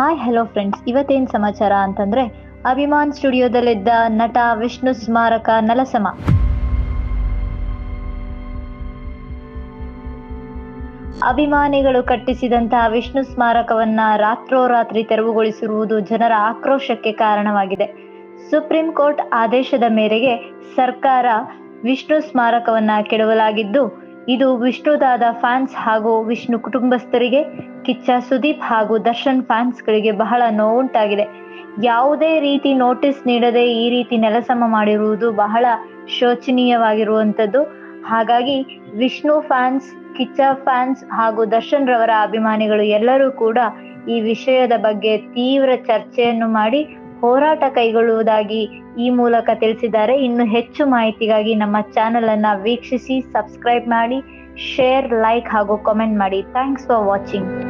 Hi hello friends ಇವತ್ತೇನ್ ಸಮಾಚಾರ ಅಂತಂದ್ರೆ ಅಭಿಮಾನ್ ಸ್ಟುಡಿಯೋದಲ್ಲಿದ್ದ ನಟ ವಿಷ್ಣು ಸ್ಮಾರಕ ನಲಸಮ. ಅಭಿಮಾನಿಗಳು ಕಟ್ಟಿಸಿದಂತಹ ವಿಷ್ಣು ಸ್ಮಾರಕವನ್ನ ರಾತ್ರೋರಾತ್ರಿ ತೆರವುಗೊಳಿಸಿರುವುದು ಜನರ ಆಕ್ರೋಶಕ್ಕೆ ಕಾರಣವಾಗಿದೆ. ಸುಪ್ರೀಂ ಕೋರ್ಟ್ ಆದೇಶದ ಮೇರೆಗೆ ಸರ್ಕಾರ ವಿಷ್ಣು ಸ್ಮಾರಕವನ್ನ ಕೆಡವಲಾಗಿದ್ದು ಇದು ವಿಷ್ಣುದಾದ ಫ್ಯಾನ್ಸ್ ಹಾಗೂ ವಿಷ್ಣು ಕುಟುಂಬಸ್ಥರಿಗೆ, ಕಿಚ್ಚ ಸುದೀಪ್ ಹಾಗೂ ದರ್ಶನ್ ಫ್ಯಾನ್ಸ್ಗಳಿಗೆ ಬಹಳ ನೋವುಂಟಾಗಿದೆ. ಯಾವುದೇ ರೀತಿ ನೋಟಿಸ್ ನೀಡದೆ ಈ ರೀತಿ ನೆಲಸಮ ಮಾಡಿರುವುದು ಬಹಳ ಶೋಚನೀಯವಾಗಿರುವಂಥದ್ದು. ಹಾಗಾಗಿ ವಿಷ್ಣು ಫ್ಯಾನ್ಸ್ ಕಿಚ್ಚ ಫ್ಯಾನ್ಸ್ ಹಾಗೂ ದರ್ಶನ್ ರವರ ಅಭಿಮಾನಿಗಳು ಎಲ್ಲರೂ ಕೂಡ ಈ ವಿಷಯದ ಬಗ್ಗೆ ತೀವ್ರ ಚರ್ಚೆಯನ್ನು ಮಾಡಿ ಹೋರಾಟ ಕೈಗೊಳ್ಳುವುದಾಗಿ ಈ ಮೂಲಕ ತಿಳಿಸಿದ್ದಾರೆ. ಇನ್ನು ಹೆಚ್ಚು ಮಾಹಿತಿಗಾಗಿ ನಮ್ಮ ಚಾನೆಲ್ ಅನ್ನ ವೀಕ್ಷಿಸಿ ಸಬ್ಸ್ಕ್ರೈಬ್ ಮಾಡಿ ಶೇರ್ ಲೈಕ್ ಹಾಗೂ ಕಾಮೆಂಟ್ ಮಾಡಿ. Thanks for watching